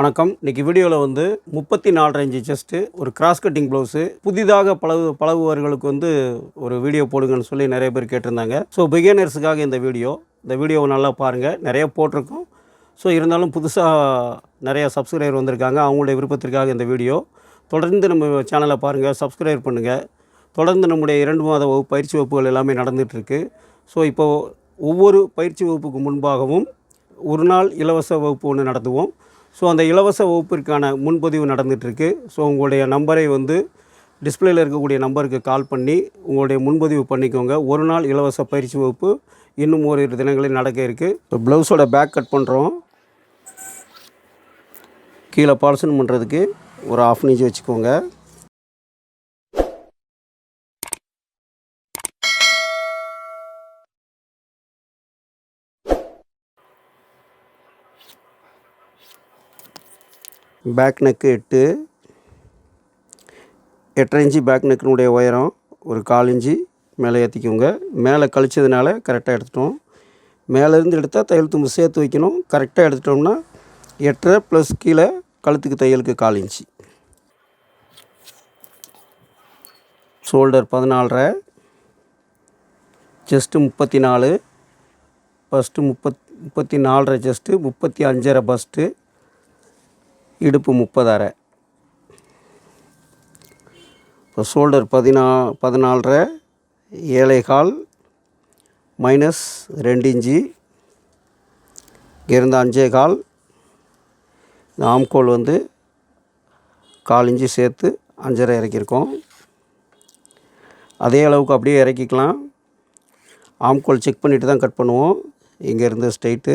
வணக்கம். இன்றைக்கி வீடியோவில் வந்து முப்பத்தி நாலரை இன்ச்சு செஸ்ட்டு ஒரு கிராஸ் கட்டிங் ப்ளவுஸு புதிதாக பழகு பழகுவர்களுக்கு வந்து ஒரு வீடியோ போடுங்கன்னு சொல்லி நிறைய பேர் கேட்டிருந்தாங்க. ஸோ பிகினர்ஸுக்காக இந்த வீடியோ. இந்த வீடியோவை நல்லா பாருங்கள் நிறைய போட்டிருக்கோம். ஸோ இருந்தாலும் புதுசாக நிறையா சப்ஸ்கிரைபர் வந்திருக்காங்க. அவங்களுடைய விருப்பத்திற்காக இந்த வீடியோ. தொடர்ந்து நம்ம சேனலை பாருங்கள் சப்ஸ்கிரைப் பண்ணுங்கள் தொடர்ந்து நம்முடைய இரண்டு மாத வகுப்பு பயிற்சி வகுப்புகள் எல்லாமே நடந்துகிட்ருக்கு. ஸோ இப்போது ஒவ்வொரு பயிற்சி வகுப்புக்கு முன்பாகவும் ஒரு நாள் இலவச வகுப்பு ஒன்று நடத்துவோம். ஸோ அந்த இலவச வகுப்பிற்கான முன்பதிவு நடந்துகிட்ருக்கு ஸோ உங்களுடைய நம்பரை வந்து டிஸ்பிளேயில் இருக்கக்கூடிய நம்பருக்கு கால் பண்ணி உங்களுடைய முன்பதிவு பண்ணிக்கோங்க. ஒரு நாள் இலவச பயிற்சி வகுப்பு இன்னும் ஓரிரு தினங்களில் நடக்க இருக்குது இப்போ ப்ளவுஸோட பேக் கட் பண்ணுறோம் கீழே பால்சன் பண்ணுறதுக்கு ஒரு ஆஃப் இன்ச் வச்சுக்கோங்க. பேக் நெக்கு எட்டு எட்டரை இன்ச்சு பேக் நெக்கினுடைய உயரம் ஒரு கால் இன்ச்சு மேலே ஏற்றிக்கோங்க மேலே கழிச்சதுனால கரெக்டாக எடுத்துட்டோம். மேலேருந்து எடுத்தால் தையல் தும்பு சேர்த்து வைக்கணும். கரெக்டாக எடுத்துட்டோம்னா எட்டரை ப்ளஸ் கீழே கழுத்துக்கு தையலுக்கு கால் இன்ச்சு. ஷோல்டர் பதினாலரை செஸ்ட்டு முப்பத்தி நாலு ஃபஸ்ட்டு முப்பத் முப்பத்தி நாலரை செஸ்ட்டு முப்பத்தி அஞ்சரை பஸ்ட்டு இடுப்பு முப்பதரை. இப்போ ஷோல்டர் பதினா பதினாலரை ஏழை கால் மைனஸ் ரெண்டு இஞ்சி இங்கேருந்து அஞ்சே கால் இந்த ஆம்கோல் வந்து கால் இஞ்சி சேர்த்து அஞ்சரை இறக்கியிருக்கோம். அதே அளவுக்கு அப்படியே இறக்கிக்கலாம். ஆம்கோல் செக் பண்ணிவிட்டு தான் கட் பண்ணுவோம். இங்கேருந்து ஸ்ட்ரைட்டு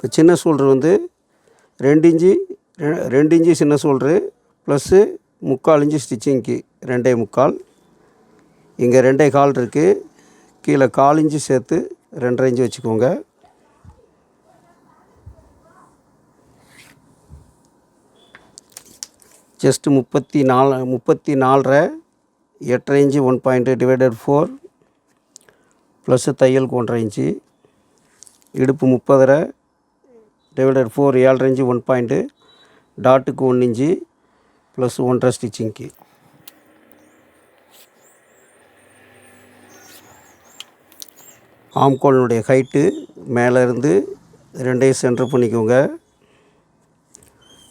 இப்போ சின்ன ஷோல்டர் வந்து ரெண்டு இன்ச்சு ரெ- ரெண்டு இன்ச்சு சின்ன சோல்ட்ரு ப்ளஸ்ஸு முக்கால் இன்ச்சு ஸ்டிச்சிங்க்கு ரெண்டே முக்கால். இங்கே ரெண்டே கால் இருக்குது கீழே கால் இன்ச்சு சேர்த்து ரெண்டரை இன்ச்சு வச்சுக்கோங்க. ஜஸ்ட்டு முப்பத்தி நாலு முப்பத்தி நாலரை எட்டரை inch one point divided four plus தையலுக்கு ஒன்றரை இன்ச்சு இடுப்பு முப்பதரை டிவைடட் ஃபோர் ஏழரை இன்ச்சு ஒன் பாயிண்ட்டு டாட்டுக்கு ஒன் இன்ச்சு ப்ளஸ் ஒன்றரை ஸ்டிச்சிங்க்கு ஆம்கோலினுடைய ஹைட்டு மேலே இருந்து ரெண்டையும் சென்டர் பண்ணிக்கோங்க.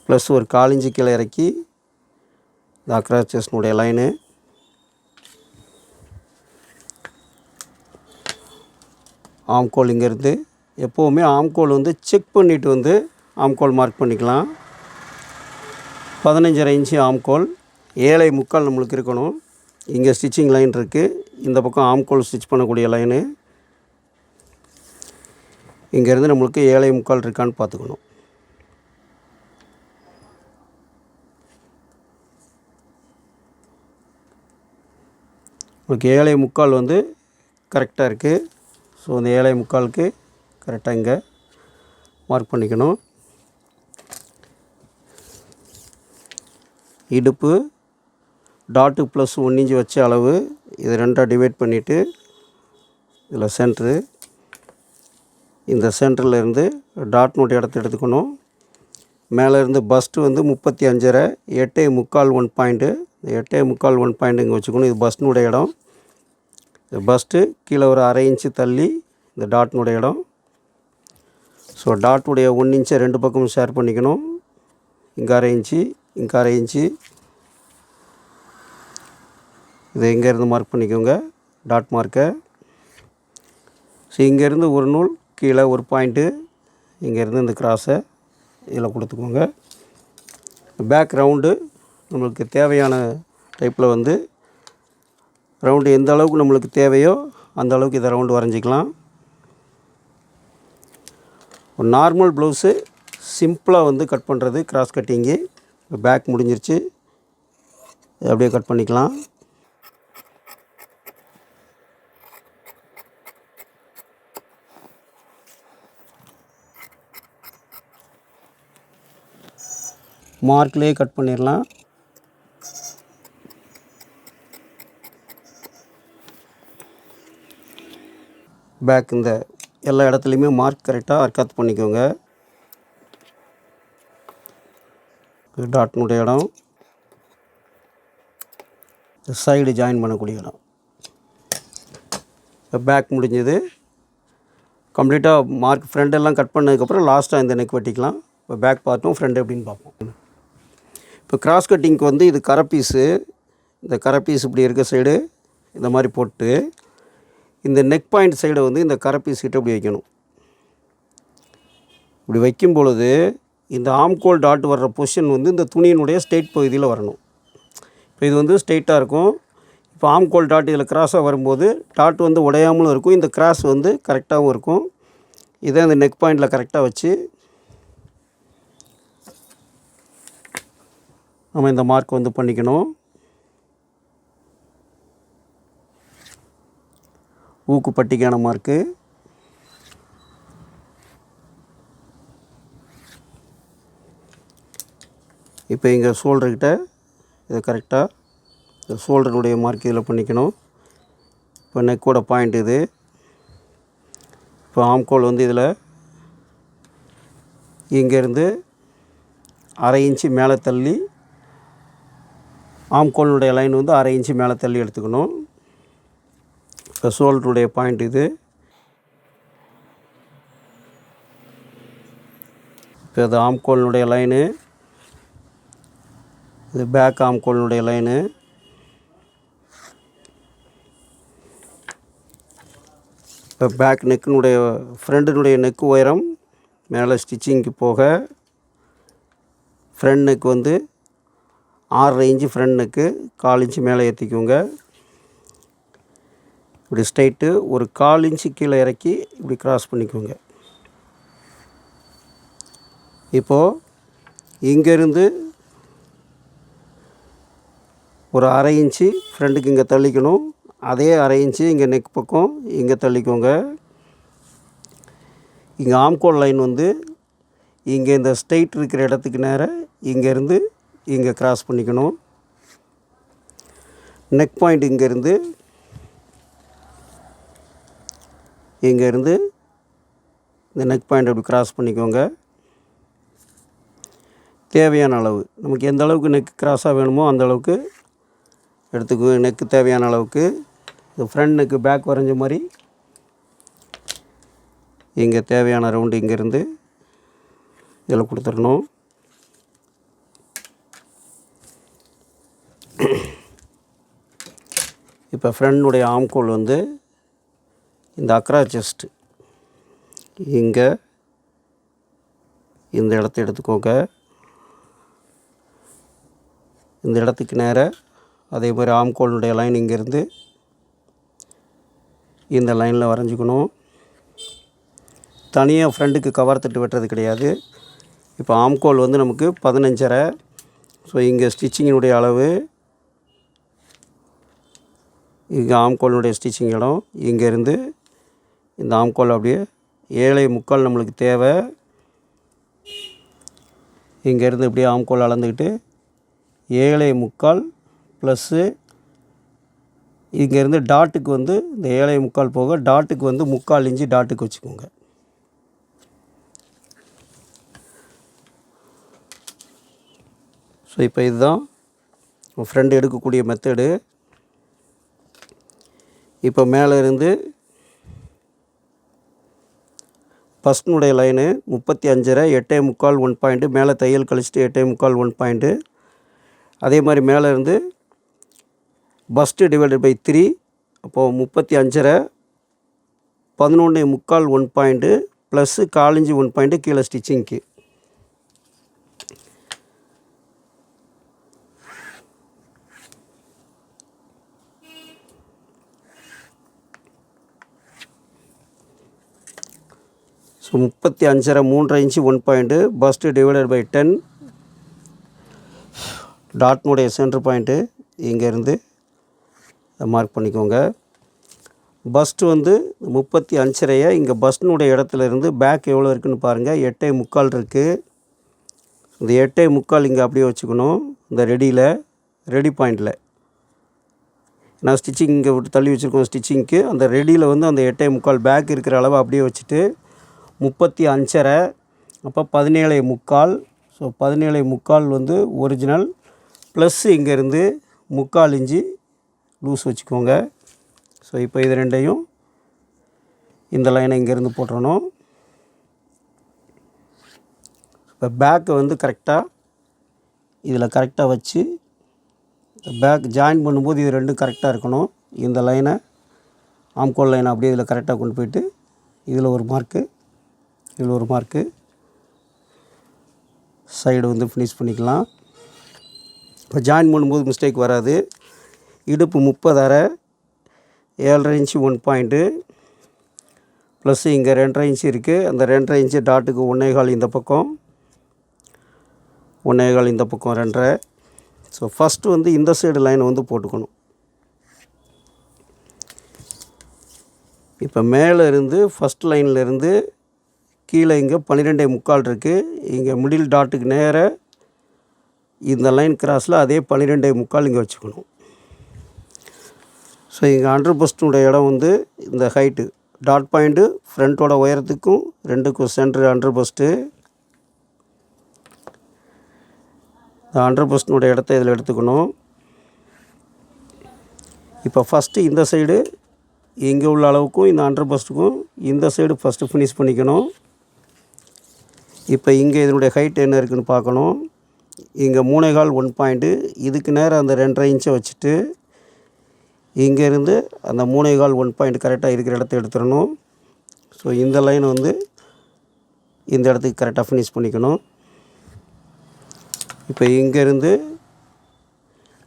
ப்ளஸ் ஒரு காலிஞ்சி கீழே இறக்கி இந்த அக்ராஸ் செஸ்னுடைய லைனு ஆம்கோல் இங்கேருந்து எப்போவுமே ஆம்கோல் வந்து செக் பண்ணிவிட்டு வந்து ஆம்கோல் மார்க் பண்ணிக்கலாம். பதினஞ்சரை இன்ச்சு ஆம்கோல் ஏழை முக்கால் நம்மளுக்கு இருக்கணும். இங்கே ஸ்டிச்சிங் லைன் இருக்குது இந்த பக்கம் ஆம்கோல் ஸ்டிச் பண்ணக்கூடிய லைனு இங்கேருந்து நம்மளுக்கு ஏழை முக்கால் இருக்கான்னு பார்த்துக்கணும். உங்களுக்கு ஏழை முக்கால் வந்து கரெக்டாக இருக்குது ஸோ அந்த ஏழை முக்காலுக்கு கரெக்டாக இங்கே மார்க் பண்ணிக்கணும். இடுப்பு டாட்டு ப்ளஸ் ஒன் இன்ச்சு வச்ச அளவு இது ரெண்டாக டிவைட் பண்ணிவிட்டு இதில் சென்ட்ரு இந்த சென்டர்லேருந்து டாட்னுடைய இடத்த எடுத்துக்கணும். மேலே இருந்து பஸ்ட்டு வந்து முப்பத்தி அஞ்சரை எட்டே முக்கால் ஒன் பாயிண்ட்டு எட்டே முக்கால் ஒன் பாயிண்ட் இங்கே வச்சுக்கணும். இது பஸ்னுடைய இடம். இந்த பஸ்ட்டு கீழே ஒரு அரை இன்ச்சு தள்ளி இந்த டாட்னுடைய இடம். ஸோ டாட்டுடைய ஒன் இன்ச்சை ரெண்டு பக்கமும் ஷேர் பண்ணிக்கணும். இங்கே அரை இன்ச்சு இங்கே அரை இன்ச்சு இதை இங்கேருந்து மார்க் பண்ணிக்கோங்க. டாட் மார்க்கை ஸோ இங்கேருந்து ஒரு நூல் கீழே ஒரு பாயிண்ட்டு இங்கேருந்து இந்த கிராஸை இதில் கொடுத்துக்கோங்க. பேக் ரவுண்டு நம்மளுக்கு தேவையான டைப்பில் வந்து ரவுண்டு எந்த அளவுக்கு நம்மளுக்கு தேவையோ அந்த அளவுக்கு இதை ரவுண்டு வரைஞ்சிக்கலாம். ஒரு நார்மல் ப்ளவுஸு சிம்பிளாக வந்து கட் பண்ணுறது கிராஸ் கட்டிங்கு பேக் முடிஞ்சிருச்சு. அப்படியே கட் பண்ணிக்கலாம். மார்க்லேயே கட் பண்ணிடலாம். பேக் இந்த எல்லா இடத்துலையுமே மார்க் கரெக்டாக அர்க்காத் பண்ணிக்கோங்க. டாட்னுடைய இடம். சைடு ஜாயின் பண்ணக்கூடிய இடம். இப்போ பேக் முடிஞ்சது. கம்ப்ளீட்டாக மார்க் ஃப்ரெண்டெல்லாம் கட் பண்ணதுக்கப்புறம் லாஸ்ட்டாக இந்த நெக் வெட்டிக்கலாம். இப்போ பேக் பார்ட்டும் ஃப்ரண்ட் எப்படின்னு பார்ப்போம். இப்போ கிராஸ் கட்டிங்க்கு வந்து இது கரை பீஸு இந்த கரை பீஸ் இப்படி இருக்க சைடு இந்த மாதிரி போட்டு இந்த நெக் பாயிண்ட் சைடை வந்து இந்த கரப்பி சீட்டை இப்படி வைக்கணும். இப்படி வைக்கும் பொழுது இந்த ஆம்கோல் டாட் வர்ற பொசிஷன் வந்து இந்த துணியினுடைய ஸ்ட்ரெயிட் பகுதியில் வரணும். இப்போ இது வந்து ஸ்ட்ரெயிட்டாக இருக்கும். இப்போ ஆம்கோல் டாட் இதில் கிராஸாக வரும்போது டாட் வந்து உடையாமலும் இருக்கும். இந்த கிராஸ் வந்து கரெக்டாகவும் இருக்கும். இதை இந்த நெக் பாயிண்டில் கரெக்டாக வச்சு நம்ம இந்த மார்க் வந்து பண்ணிக்கணும். ஊக்கு பட்டிக்கான மார்க்கு. இப்போ இங்கே ஷோல்டர்கிட்ட இதை கரெக்டாக இந்த ஷோல்டருடைய மார்க் இதில் பண்ணிக்கணும். இப்போ நெக்கோட பாயிண்ட் இது. இப்போ ஆம்கோல் வந்து இதில் இங்கேருந்து அரை இன்ச்சு மேலே தள்ளி ஆம்கோலினுடைய லைன் வந்து அரை இன்ச்சு மேலே தள்ளி எடுத்துக்கணும். இப்போ பாயிண்ட் இது. இப்போ இது ஆம்கோலினுடைய லைனு இது பேக் ஆம்கோலினுடைய லைனு இப்போ பேக் நெக்கினுடைய ஃப்ரண்டினுடைய நெக்கு உயரம் மேலே ஸ்டிச்சிங்க்கு போக ஃப்ரண்ட் நெக் வந்து ஆறரை இன்ச்சு ஃப்ரண்ட் நெக்கு கால் இன்ச்சு மேலே ஏற்றிக்கோங்க இப்படி ஸ்ட்ரைட்டு ஒரு கால் இன்ச்சு கீழே இறக்கி இப்படி க்ராஸ் பண்ணிக்கோங்க. இப்போது இங்கேருந்து ஒரு அரை இன்ச்சு ஃப்ரெண்டுக்கு இங்கே தள்ளிக்கணும். அதே அரை இன்ச்சு இங்கே நெக் பக்கம் இங்கே தள்ளிக்கோங்க. இங்கே ஆம்கோல் லைன் வந்து இங்கே இந்த ஸ்ட்ரெயிட் இருக்கிற இடத்துக்கு நேராக இங்கேருந்து இங்கே க்ராஸ் பண்ணிக்கணும். நெக் பாயிண்ட் இங்கேருந்து இங்கேருந்து இந்த நெக் பாயிண்ட் அப்படி கிராஸ் பண்ணிக்கோங்க. தேவையான அளவு. நமக்கு எந்த அளவுக்கு நெக் கிராஸாக வேணுமோ அந்த அளவுக்கு எடுத்துக்கு. நெக்கு தேவையான அளவுக்கு. இந்த ஃப்ரண்ட் நெக்கு பேக் வரைஞ்ச மாதிரி. இங்கே தேவையான ரவுண்டு இங்கேருந்து இதில் கொடுத்துடணும். இப்போ ஃப்ரெண்டுடைய ஆம்கோல் வந்து இந்த அக்ரா செஸ்ட்டு இங்கே இந்த இடத்த எடுத்துக்கோங்க. இந்த இடத்துக்கு நேராக அதே மாதிரி ஆம்கோலுடைய லைன் இங்கேருந்து இந்த லைனில் வரைஞ்சிக்கணும். தனியாக ஃப்ரெண்டுக்கு கவர் தட்டு வெட்டுறது கிடையாது. இப்போ ஆம்கோல் வந்து நமக்கு பதினஞ்சரை. ஸோ இங்கே ஸ்டிச்சிங்கினுடைய அளவு இங்கே ஆம்கோலினுடைய ஸ்டிச்சிங் இடம் இங்கேருந்து இந்த ஆம்கோல் அப்படியே ஏழை முக்கால் நம்மளுக்கு தேவை. இங்கேருந்து இப்படியே ஆம்கோல் அளந்துக்கிட்டு ஏழை முக்கால் ப்ளஸ்ஸு இங்கேருந்து டாட்டுக்கு வந்து இந்த ஏழை முக்கால் போக டாட்டுக்கு வந்து முக்கால் இஞ்சி டாட்டுக்கு வச்சுக்கோங்க. ஸோ இப்போ இதுதான் ஃப்ரெண்டு எடுக்கக்கூடிய மெத்தடு இப்போ மேலே இருந்து ஃபஸ்ட்னுடைய லைனு முப்பத்தி அஞ்சரை எட்டே முக்கால் ஒன் பாயிண்ட்டு மேலே தையல் கழிச்சிட்டு எட்டே முக்கால் ஒன் பாயிண்ட்டு அதே மாதிரி மேலே இருந்து பஸ்ட்டு டிவைடட் பை த்ரீ அப்போது முப்பத்தி அஞ்சரை பதினொன்று முக்கால் ஒன் பாயிண்ட்டு ப்ளஸ்ஸு காலஞ்சு ஒன் பாயிண்ட்டு கீழே ஸ்டிச்சிங்க்கு ஸோ முப்பத்தி அஞ்சரை மூன்றரை inch one point bust divided by ten டாட்னுடைய centre point இங்கேருந்து மார்க் பண்ணிக்கோங்க. பஸ்ட்டு வந்து முப்பத்தி அஞ்சரையை இங்கே பஸ்னுடைய இடத்துல இருந்து பேக் எவ்வளோ இருக்குதுன்னு பாருங்கள் எட்டே முக்கால் இருக்குது இந்த எட்டே முக்கால் இங்கே அப்படியே வச்சுக்கணும். இந்த ரெடியில் ரெடி பாயிண்டில் நான் ஸ்டிச்சிங் இங்கே விட்டு தள்ளி வச்சுருக்கோம் ஸ்டிச்சிங்க்கு அந்த ரெடியில் வந்து அந்த எட்டே முக்கால் பேக் இருக்கிற அளவு அப்படியே வச்சுட்டு முப்பத்தி அஞ்சரை அப்போ பதினேழை முக்கால். ஸோ பதினேழை முக்கால் வந்து ஒரிஜினல் ப்ளஸ் இங்கேருந்து முக்கால் இஞ்சி லூஸ் வச்சுக்கோங்க. ஸோ இப்போ இது ரெண்டையும் இந்த லைனை இங்கேருந்து போட்டுறணும். இப்போ பேக்கை வந்து கரெக்டாக இதில் கரெக்டாக வச்சு பேக் ஜாயின் பண்ணும்போது இது ரெண்டும் கரெக்டாக இருக்கணும். இந்த லைனை ஆம்கோல் லைனை அப்படியே இதில் கரெக்டாக கொண்டு போயிட்டு இதில் ஒரு மார்க்கு இதில் ஒரு மார்க்கு சைடு வந்து ஃபினிஷ் பண்ணிக்கலாம். இப்போ ஜாயின் பண்ணும்போது மிஸ்டேக் வராது. இடுப்பு முப்பதரை ஏழரை இன்ச்சு ஒன் பாயிண்ட்டு ப்ளஸ் இங்கே ரெண்டரை இன்ச்சு இருக்குது அந்த ரெண்டரை இன்ச்சு டாட்டுக்கு ஒன்றே கால் இந்த பக்கம். ஒன்றே கால் இந்த பக்கம் ரெண்டரை. ஸோ ஃபஸ்ட்டு வந்து இந்த சைடு லைனை வந்து போட்டுக்கணும். இப்போ மேலே இருந்து ஃபஸ்ட் லைனில் இருந்து கீழே இங்கே பன்னிரெண்டே முக்கால் இருக்குது இங்கே மிடில் டாட்டுக்கு நேராக இந்த லைன் கிராஸில் அதே பன்னிரெண்டே முக்கால் இங்கே வச்சுக்கணும். ஸோ இங்கே அண்டர் பஸ்டினுடைய இடம் வந்து இந்த ஹைட்டு டாட் பாயிண்ட்டு ஃப்ரண்ட்டோட உயரத்துக்கும் ரெண்டுக்கும் சென்ட்ரு அண்டர் பஸ்ட்டு இந்த அண்டர் பஸ்டினுடைய இடத்த இதில் எடுத்துக்கணும். இப்போ ஃபஸ்ட்டு இந்த சைடு இங்கே உள்ள அளவுக்கும் இந்த அண்டர் பஸ்ட்டுக்கும் இந்த சைடு ஃபஸ்ட்டு ஃபினிஷ் பண்ணிக்கணும். இப்போ இங்கே இதனுடைய ஹைட் என்ன இருக்குதுன்னு பார்க்கணும். இங்கே மூணே கால் ஒன் பாயிண்ட்டு இதுக்கு நேரம் அந்த ரெண்டரை இன்ச்சை வச்சுட்டு இங்கேருந்து அந்த மூணே கால் ஒன் பாயிண்ட் கரெக்டாக இருக்கிற இடத்த எடுத்துடணும். ஸோ இந்த லைன் வந்து இந்த இடத்துக்கு கரெக்டாக ஃபினிஷ் பண்ணிக்கணும். இப்போ இங்கேருந்து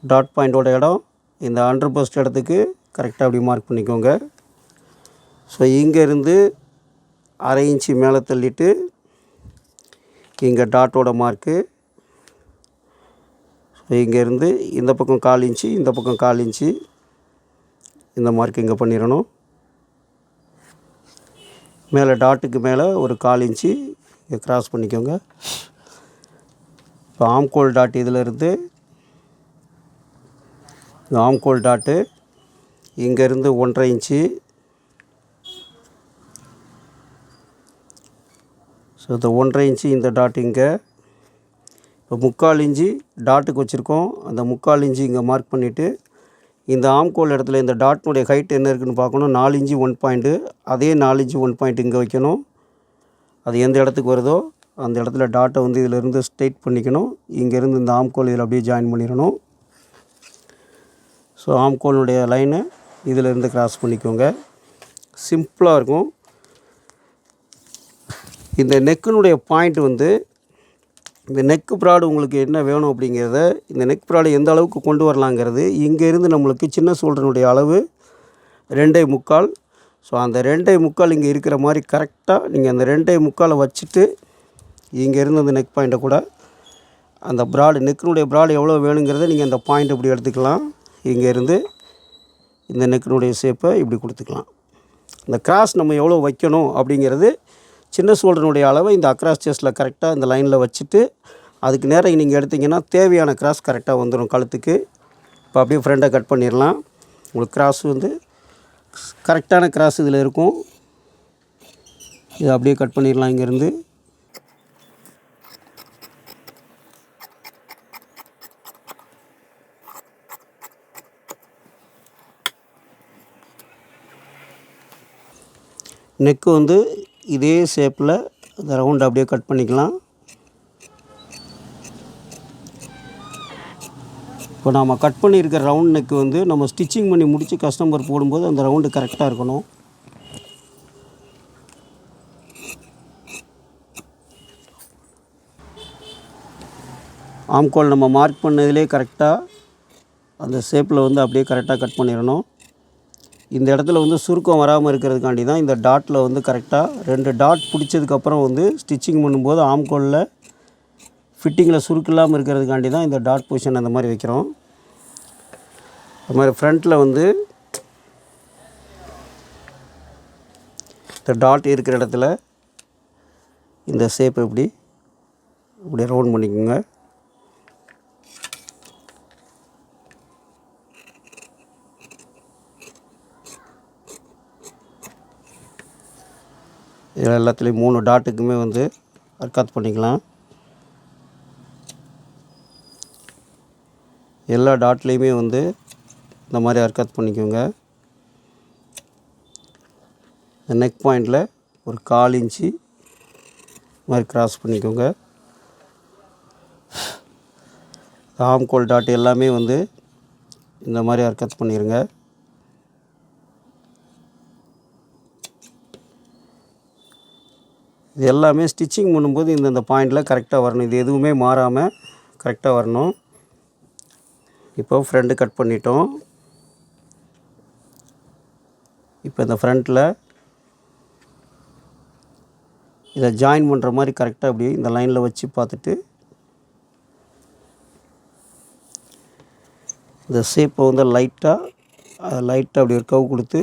டாட் பாயிண்டோட இடம் இந்த அண்டர் பஸ்ட் இடத்துக்கு கரெக்டாக அப்படி மார்க் பண்ணிக்கோங்க. ஸோ இங்கேருந்து அரை இன்ச்சு மேலே தள்ளிட்டு இங்கே டாட்டோட மார்க்கு ஸோ இங்கேருந்து இந்த பக்கம் கால் இன்ச்சு இந்த பக்கம் கால் இன்ச்சு. இந்த மார்க் இங்கே பண்ணிடணும். மேலே டாட்டுக்கு மேலே ஒரு கால் இன்ச்சு. இங்கே கிராஸ் பண்ணிக்கோங்க. இப்போ ஆம்கோல் டாட் இதிலிருந்து இந்த ஆம்கோல் டாட்டு இங்கேருந்து ஒன்றரை இன்ச்சு. ஸோ இந்த ஒன்றரை இன்ச்சு இந்த டாட் இங்கே. இப்போ முக்கால் இன்ச்சு டாட்டுக்கு வச்சுருக்கோம். அந்த முக்கால் இன்ச்சு இங்கே மார்க் பண்ணிவிட்டு இந்த ஆம்கோல் இடத்துல இந்த டாட்னுடைய ஹைட் என்ன இருக்குதுன்னு பார்க்கணும். நாலு இன்ச்சு ஒன் பாயிண்ட்டு அதே நாலு இன்ச்சு ஒன் பாயிண்ட் இங்கே வைக்கணும். அது எந்த இடத்துக்கு வருதோ அந்த இடத்துல டாட்டை வந்து இதிலேருந்து ஸ்ட்ரெயிட் பண்ணிக்கணும். இங்கேருந்து இந்த ஆம்கோல் இதில் அப்படியே ஜாயின் பண்ணிடணும். ஸோ ஆம்கோலுடைய லைனை இதிலேருந்து கிராஸ் பண்ணிக்கோங்க. சிம்பிளாக இருக்கும். இந்த நெக்குனுடைய பாயிண்ட் வந்து இந்த நெக் ப்ராடு உங்களுக்கு என்ன வேணும் அப்படிங்கிறத இந்த நெக் ப்ராடை எந்த அளவுக்கு கொண்டு வரலாங்கிறது இங்கேருந்து நம்மளுக்கு சின்ன சோல்டனுடைய அளவு ரெண்டே முக்கால். ஸோ அந்த ரெண்டே முக்கால் இங்கே இருக்கிற மாதிரி கரெக்டாக நீங்கள் அந்த ரெண்டே முக்காலை வச்சுட்டு இங்கேருந்து அந்த நெக் பாயிண்ட்டை கூட அந்த ப்ராடு நெக்கினுடைய ப்ராடு எவ்வளோ வேணுங்கிறத நீங்கள் அந்த பாயிண்ட் இப்படி எடுத்துக்கலாம். இங்கேருந்து இந்த நெக்கினுடைய ஷேப்பை இப்படி கொடுத்துக்கலாம். இந்த கிராஸ் நம்ம எவ்வளோ வைக்கணும் அப்படிங்கிறது சின்ன சோல்டனுடைய அளவை இந்த அக்ராஸ் செஸ்ட்டில் கரெக்டாக இந்த லைனில் வச்சுட்டு அதுக்கு நேரம் நீங்கள் எடுத்திங்கன்னா தேவையான கிராஸ் கரெக்டாக வந்துடும் கழுத்துக்கு. இப்போ அப்படியே ஃப்ரெண்டை கட் பண்ணிடலாம். உங்களுக்கு கிராஸ் வந்து கரெக்டான கிராஸ் இதில் இருக்கும். இதை அப்படியே கட் பண்ணிடலாம் இங்கேருந்து. நெக்கு வந்து இதே ஷேப்பில் இந்த ரவுண்டு அப்படியே கட் பண்ணிக்கலாம். இப்போ நாம் கட் பண்ணியிருக்க ரவுண்ட் நெக்கு வந்து நம்ம ஸ்டிச்சிங் பண்ணி முடித்து கஸ்டமர் போடும்போது அந்த ரவுண்டு கரெக்டாக இருக்கணும். ஆம்கோல் நம்ம மார்க் பண்ணதிலே கரெக்டாக அந்த ஷேப்பில் வந்து அப்படியே கரெக்டாக கட் பண்ணிடணும். இந்த இடத்துல வந்து சுருக்கம் வராமல் இருக்கிறதுக்காண்டி தான் இந்த டாட்டில் வந்து கரெக்டாக ரெண்டு டாட் பிடிச்சதுக்கப்புறம் வந்து ஸ்டிச்சிங் பண்ணும்போது ஆம்கோலில் ஃபிட்டிங்கில் சுருக்கு இல்லாமல் இருக்கிறதுக்காண்டி தான் இந்த டாட் பொசிஷன் அந்த மாதிரி வைக்கிறோம். அது மாதிரி ஃப்ரண்ட்டில் வந்து இந்த டாட் இருக்கிற இடத்துல இந்த ஷேப் எப்படி இப்படி ரவுண்ட் பண்ணிக்கோங்க. எல்லாத்துலேயும் மூணு டாட்டுக்குமே வந்து அர்க்காத் பண்ணிக்கலாம். எல்லா டாட்லேயுமே வந்து இந்த மாதிரி அர்க்காத் பண்ணிக்கோங்க. இந்த நெக் பாயிண்டில் ஒரு கால் இன்ச்சு மாதிரி கிராஸ் பண்ணிக்கோங்க. ஆம்கோல் டாட் எல்லாமே வந்து இந்த மாதிரி அர்க்காத் பண்ணிடுங்க இது எல்லாமே ஸ்டிச்சிங் பண்ணும்போது இந்தந்த பாயிண்டில் கரெக்டாக வரணும். இது எதுவுமே மாறாமல் கரெக்டாக வரணும். இப்போ ஃப்ரண்ட்டு கட் பண்ணிட்டோம். இப்போ இந்த ஃப்ரண்ட்டில் இதை ஜாயின் பண்ணுற மாதிரி கரெக்டாக அப்படியே இந்த லைனில் வச்சு பார்த்துட்டு இந்த ஷேப்பை வந்து லைட்டாக லைட்டாக அப்படி ஒரு கவு கொடுத்து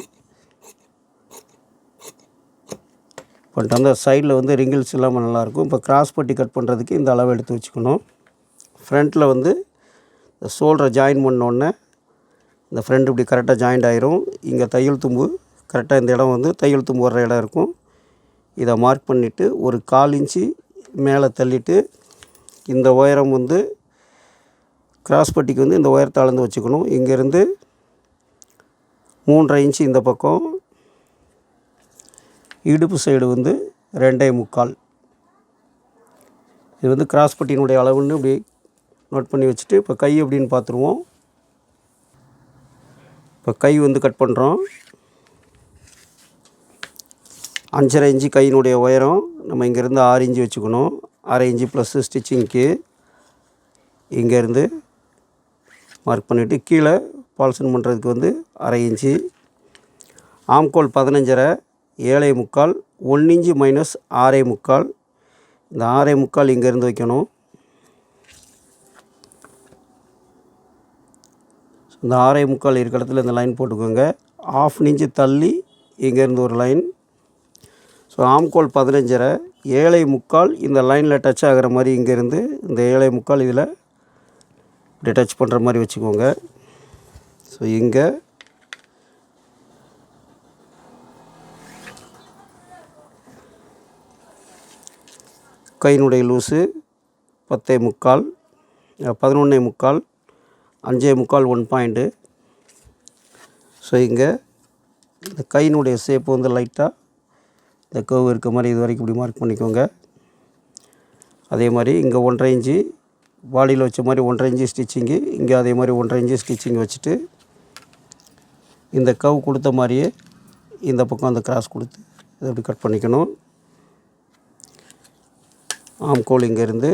பண்ணிட்டு அந்த சைடில் வந்து ரிங்கிள்ஸ் இல்லாமல் நல்லாயிருக்கும் இப்போ கிராஸ் பட்டி கட் பண்ணுறதுக்கு இந்த அளவு எடுத்து வச்சுக்கணும். ஃப்ரண்ட்டில் வந்து இந்த ஷோல்டரை ஜாயின் பண்ணோடனே இந்த ஃப்ரண்ட் இப்படி கரெக்டாக ஜாயிண்ட் ஆயிரும். இங்கே தையல் தும்பு கரெக்டாக இந்த இடம் வந்து தையல் தும்பு வர்ற இடம் இருக்கும். இதை மார்க் பண்ணிவிட்டு ஒரு கால் இன்ச்சு மேலே தள்ளிட்டு இந்த உயரம் வந்து கிராஸ் பட்டிக்கு வந்து இந்த உயரத்தை அளந்து வச்சுக்கணும். இங்கேருந்து மூன்றரை இன்ச்சு இந்த பக்கம் இடுப்பு சைடு வந்து ரெண்டே முக்கால். இது வந்து கிராஸ் பட்டியினுடைய அளவுன்னு இப்படி நோட் பண்ணி வச்சுட்டு இப்போ கை அப்படின்னு பார்த்துருவோம். இப்போ கை வந்து கட் பண்ணுறோம் அஞ்சரை இன்ச்சு கையினுடைய உயரம் நம்ம இங்கேருந்து ஆறு இன்ச்சு வச்சுக்கணும். அரை இன்ச்சு ப்ளஸ்ஸு ஸ்டிச்சிங்க்கு இங்கேருந்து மார்க் பண்ணிவிட்டு கீழே பால்சன் பண்ணுறதுக்கு வந்து அரை இன்ச்சு. ஆம்கோல் பதினஞ்சரை ஏழை முக்கால் ஒன் இன்ச்சு மைனஸ் ஆறே முக்கால். இந்த ஆறே முக்கால் இங்கேருந்து வைக்கணும். இந்த ஆறே முக்கால் இருக்கிற இடத்துல இந்த லைன் போட்டுக்கோங்க. ஆஃப் இன்ச்சு தள்ளி இங்கேருந்து ஒரு லைன் ஸோ ஆம்கோல் பதினஞ்சரை ஏழை முக்கால் இந்த லைனில் டச் ஆகிற மாதிரி இங்கேருந்து இந்த ஏழை முக்கால் இதில் இப்படி டச் பண்ணுற மாதிரி வச்சுக்கோங்க. ஸோ இங்கே கையினுடைய லூஸு பத்தே முக்கால் பதினொன்னே முக்கால் அஞ்சே முக்கால் ஒன் பாயிண்ட்டு. ஸோ இங்கே இந்த கையினுடைய ஷேப்பு வந்து லைட்டாக இந்த கர்வ் இருக்க மாதிரி இது வரைக்கும் இப்படி மார்க் பண்ணிக்கோங்க. அதே மாதிரி இங்கே ஒன்றரை இன்ச்சு பாடியில் வச்ச மாதிரி ஒன்றரை இன்ச்சு ஸ்டிச்சிங்கு இங்கே அதே மாதிரி ஒன்றரை இன்ச்சு ஸ்டிச்சிங் வச்சுட்டு இந்த கவ் கொடுத்த மாதிரியே இந்த பக்கம் அந்த கிராஸ் கொடுத்து இதை அப்படி கட் பண்ணிக்கணும். ஆம்கோல் இங்கேருந்து.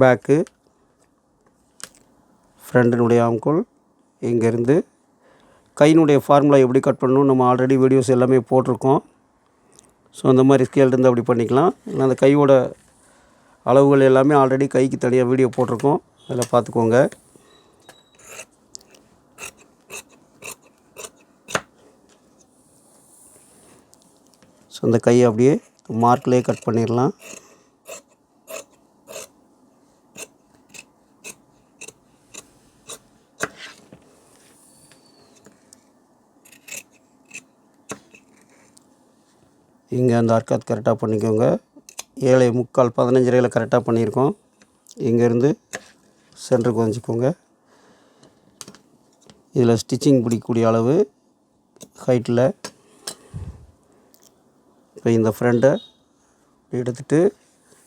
பேக்கு. ஃப்ரெண்டினுடைய ஆம்கோல் இங்கேருந்து. கையினுடைய ஃபார்முலா எப்படி கட் பண்ணணும் நம்ம ஆல்ரெடி வீடியோஸ் எல்லாமே போட்டிருக்கோம். ஸோ அந்த மாதிரி ஸ்கேல் இருந்து அப்படி பண்ணிக்கலாம். இல்லை அந்த கையோட அளவுகள் எல்லாமே ஆல்ரெடி கைக்கு தனியாக வீடியோ போட்டிருக்கோம். அதில் பார்த்துக்கோங்க. அந்த கையை அப்படியே மார்க்லேயே கட் பண்ணிடலாம். இங்கே அந்த அர்க்காத் கரெக்டாக பண்ணிக்கோங்க. ஏழை முக்கால் பதினஞ்சரையில் கரெக்டாக பண்ணியிருக்கோம். இங்கேருந்து சென்டருக்கு வந்துக்கோங்க இதில் ஸ்டிச்சிங் பிடிக்கக்கூடிய அளவு ஹைட்டில் இப்போ இந்த ஃப்ரெண்டை எடுத்துகிட்டு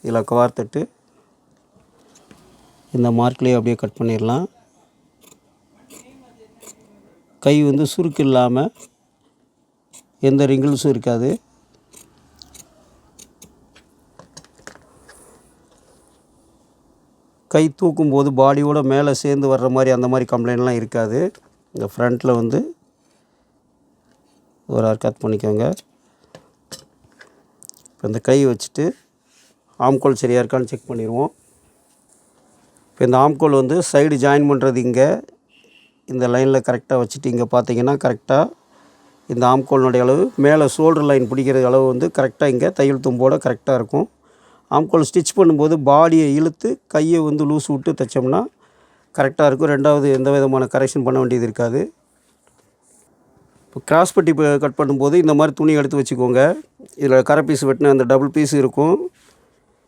இதில் கவார்த்துட்டு இந்த மார்க்லேயே அப்படியே கட் பண்ணிடலாம். கை வந்து சுருக்கு இல்லாமல் எந்த ரிங்கிள்ஸும் இருக்காது. கை தூக்கும்போது பாடியோட மேலே சேர்ந்து வர்ற மாதிரி அந்த மாதிரி கம்ப்ளைண்ட்லாம் இருக்காது. இந்த ஃப்ரண்ட்டில் வந்து ஒரு அர்க்காத் பண்ணிக்கோங்க. இப்போ இந்த கை வச்சுட்டு ஆம்கோல் சரியாக இருக்கான்னு செக் பண்ணிடுவோம். இப்போ இந்த ஆம்கோல் வந்து சைடு ஜாயின் பண்ணுறது இங்கே. இந்த லைனில் கரெக்டாக வச்சுட்டு இங்கே பார்த்தீங்கன்னா கரெக்டாக இந்த ஆம்கோலினுடைய அளவு மேலே ஷோல்டர் லைன் பிடிக்கிற அளவு வந்து கரெக்டாக இங்கே தையல் தும்போட கரெக்டாக இருக்கும். ஆம்கோல் ஸ்டிச் பண்ணும்போது பாடியை இழுத்து கையை வந்து லூஸ் விட்டு தைச்சோம்னா கரெக்டாக இருக்கும். ரெண்டாவது எந்த விதமான கரெக்ஷன் பண்ண வேண்டியது இருக்காது. இப்போ கிராஸ் பட்டி கட் பண்ணும்போது இந்த மாதிரி துணி எடுத்து வச்சுக்கோங்க. இதில் கரை பீஸ் வெட்டின அந்த டபுள் பீஸ் இருக்கும்.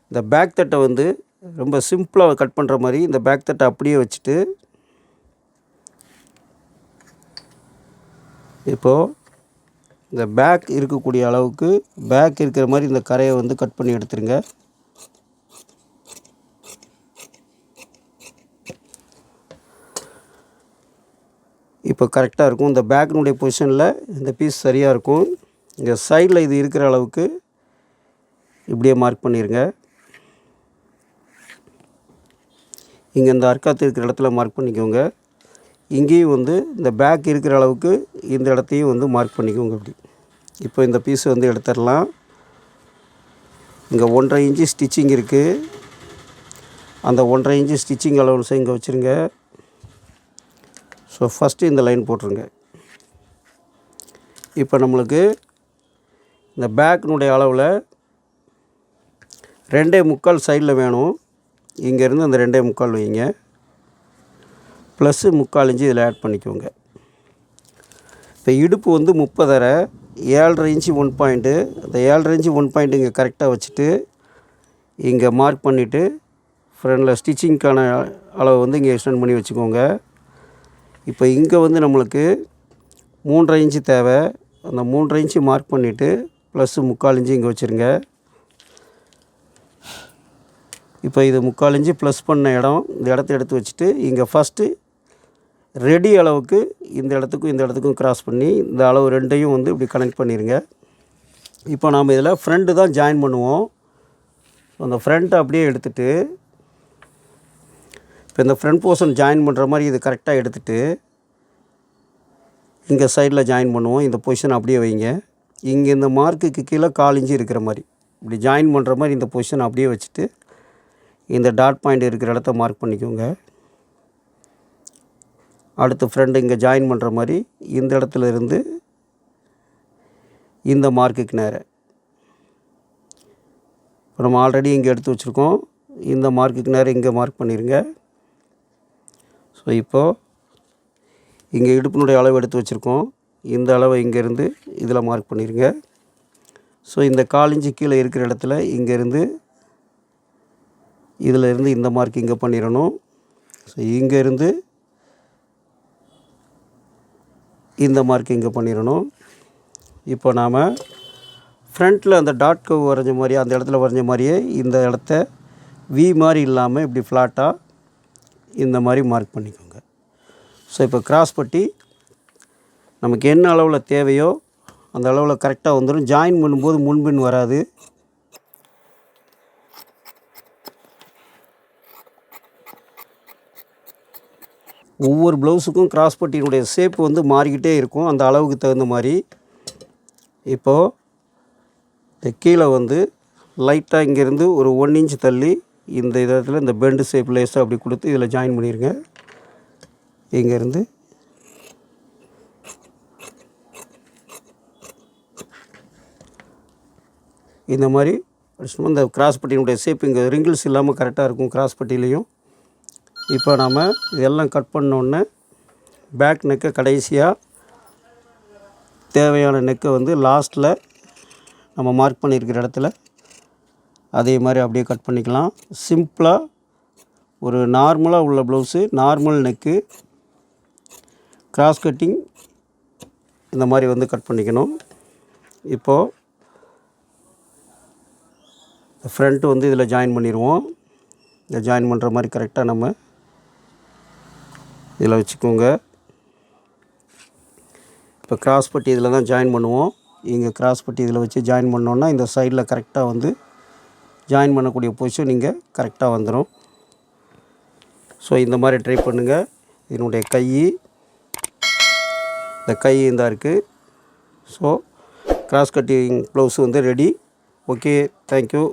இந்த பேக் தட்டை வந்து ரொம்ப சிம்பிளாக கட் பண்ணுற மாதிரி இந்த பேக் தட்டை அப்படியே வச்சுட்டு இப்போது இந்த பேக் இருக்கக்கூடிய அளவுக்கு பேக் இருக்கிற மாதிரி இந்த கரையை வந்து கட் பண்ணி எடுத்துருங்க. இப்போ கரெக்டாக இருக்கும். இந்த பேக்கினுடைய பொசிஷனில் இந்த பீஸ் சரியாக இருக்கும். இங்கே சைடில் இது இருக்கிற அளவுக்கு இப்படியே மார்க் பண்ணிடுங்க இங்கே இந்த அர்க்காத்து இருக்கிற இடத்துல மார்க் பண்ணிக்கோங்க. இங்கேயும் வந்து இந்த பேக் இருக்கிற அளவுக்கு இந்த இடத்தையும் வந்து மார்க் பண்ணிக்கோங்க இப்படி இப்போ இந்த பீஸ் வந்து எடுத்துடலாம். இங்கே ஒன்றரை இன்ச்சு ஸ்டிச்சிங் இருக்குது அந்த ஒன்றரை இன்ச்சு ஸ்டிச்சிங் அலவன்ஸை இங்கே வச்சுருங்க. ஸோ ஃபஸ்ட்டு இந்த லைன் போட்டுருங்க. இப்போ நம்மளுக்கு இந்த பேக்கினுடைய அளவில் ரெண்டே முக்கால் சைடில் வேணும். இங்கேருந்து அந்த ரெண்டே முக்கால் வைங்க. ப்ளஸ்ஸு முக்கால் இன்ச்சு இதில் ஆட் பண்ணிக்கோங்க. இப்போ இடுப்பு வந்து முப்பதரை ஏழரை இன்ச்சு ஒன் பாயிண்ட்டு அந்த ஏழரை இன்ச்சு ஒன் பாயிண்ட் இங்கே கரெக்டாக வச்சுட்டு இங்கே மார்க் பண்ணிவிட்டு ஃப்ரண்டில் ஸ்டிச்சிங்க்கான அளவு வந்து இங்கே எக்ஸ்டெண்ட் பண்ணி வச்சுக்கோங்க. இப்போ இங்கே வந்து நம்மளுக்கு மூன்றரை இன்ச்சு தேவை. அந்த மூன்றரை இன்ச்சு மார்க் பண்ணிவிட்டு ப்ளஸ்ஸு முக்கால் இன்ச்சு இங்கே வச்சுருங்க. இப்போ இது முக்கால் இன்ச்சு ப்ளஸ் பண்ண இடம் இந்த இடத்த எடுத்து வச்சுட்டு இங்கே ஃபஸ்ட்டு ரெடி அளவுக்கு இந்த இடத்துக்கும் இந்த இடத்துக்கும் கிராஸ் பண்ணி இந்த அளவு ரெண்டையும் வந்து இப்படி கனெக்ட் பண்ணிடுங்க இப்போ நாம் இதில் ஃப்ரெண்டு தான் ஜாயின் பண்ணுவோம். அந்த ஃப்ரெண்ட்டை அப்படியே எடுத்துகிட்டு இப்போ இந்த ஃப்ரண்ட் போர்ஷன் ஜாயின் பண்ணுற மாதிரி இது கரெக்டாக எடுத்துகிட்டு இங்கே சைடில் ஜாயின் பண்ணுவோம். இந்த பொசிஷன் அப்படியே வைங்க. இங்கே இந்த மார்க்குக்கு கீழே காலிஞ்சி இருக்கிற மாதிரி. இப்படி ஜாயின் பண்ணுற மாதிரி இந்த பொசிஷன் அப்படியே வச்சுட்டு இந்த டாட் பாயிண்ட் இருக்கிற இடத்த மார்க் பண்ணிக்கோங்க. அடுத்து ஃப்ரெண்டு இங்கே ஜாயின் பண்ணுற மாதிரி இந்த இடத்துல இருந்து இந்த மார்க்குக்கு நேர. இப்போ நம்ம ஆல்ரெடி இங்கே எடுத்து வச்சுருக்கோம். இந்த மார்க்குக்கு நேரம் இங்கே மார்க் பண்ணிடுங்க ஸோ இப்போது இங்கே இடுப்பினுடைய அளவு எடுத்து வச்சுருக்கோம். இந்த அளவை இங்கேருந்து இதில் மார்க் பண்ணிடுங்க ஸோ இந்த காலிஞ்சி கீழே இருக்கிற இடத்துல இங்கேருந்து இதில் இருந்து இந்த மார்க் இங்கே பண்ணிடணும். ஸோ இங்கேருந்து இந்த மார்க் இங்கே பண்ணிடணும். இப்போ நாம் ஃப்ரண்ட்டில் அந்த டாட் கவ் வரைஞ்ச மாதிரியே அந்த இடத்துல வரைஞ்ச மாதிரியே இந்த இடத்த வி மாதிரி இல்லாமல் இப்படி ஃப்ளாட்டாக இந்த மாதிரி மார்க் பண்ணிக்கோங்க. ஸோ இப்போ கிராஸ் பட்டி நமக்கு என்ன அளவில் தேவையோ அந்த அளவில் கரெக்டாக வந்துடும் ஜாயின் பண்ணும்போது முன்பின் வராது. ஒவ்வொரு ப்ளவுஸுக்கும் கிராஸ் பட்டியினுடைய ஷேப் வந்து மாறிக்கிட்டே இருக்கும். அந்த அளவுக்கு தகுந்த மாதிரி. இப்போது இந்த கீழே வந்து லைட்டாக இங்கேருந்து ஒரு ஒன் இன்ச் தள்ளி இந்த இதில் இந்த பெண்டு ஷேப் லேஸாக அப்படி கொடுத்து இதில் ஜாயின் பண்ணிடுங்க இங்கேருந்து. இந்த மாதிரி சும்மா இந்த கிராஸ் பட்டியினுடைய ஷேப் இங்கே ரிங்கிள்ஸ் இல்லாமல் கரெக்டாக இருக்கும் கிராஸ் பட்டியிலையும். இப்போ நாம் இதெல்லாம் கட் பண்ணோன்னே பேக் நெக்கை கடைசியாக தேவையான நெக்கை வந்து லாஸ்ட்டில் நம்ம மார்க் பண்ணியிருக்கிற இடத்துல அதே மாதிரி அப்படியே கட் பண்ணிக்கலாம். சிம்பிளாக ஒரு நார்மலாக உள்ள blouse normal neck cross cutting இந்த மாதிரி வந்து கட் பண்ணிக்கணும். இப்போது ஃப்ரண்ட்டு வந்து இதில் ஜாயின் பண்ணிடுவோம். இந்த ஜாயின் பண்ணுற மாதிரி கரெக்டாக நம்ம இதில் வச்சுக்கோங்க. இப்போ கிராஸ் பட்டி இதில் தான் ஜாயின் பண்ணுவோம். இங்கே கிராஸ் பட்டி இதில் வச்சு ஜாயின் பண்ணோன்னா இந்த சைடில் கரெக்டாக வந்து ஜாயின் பண்ணக்கூடிய பொசிஷன் நீங்கள் கரெக்டாக வந்துடும். ஸோ இந்த மாதிரி ட்ரை பண்ணுங்கள் இதனுடைய கை இந்த கை இந்த இருக்குது ஸோ கிராஸ் கட்டிங் ப்ளவுஸ் வந்து ரெடி ஓகே தேங்க்யூ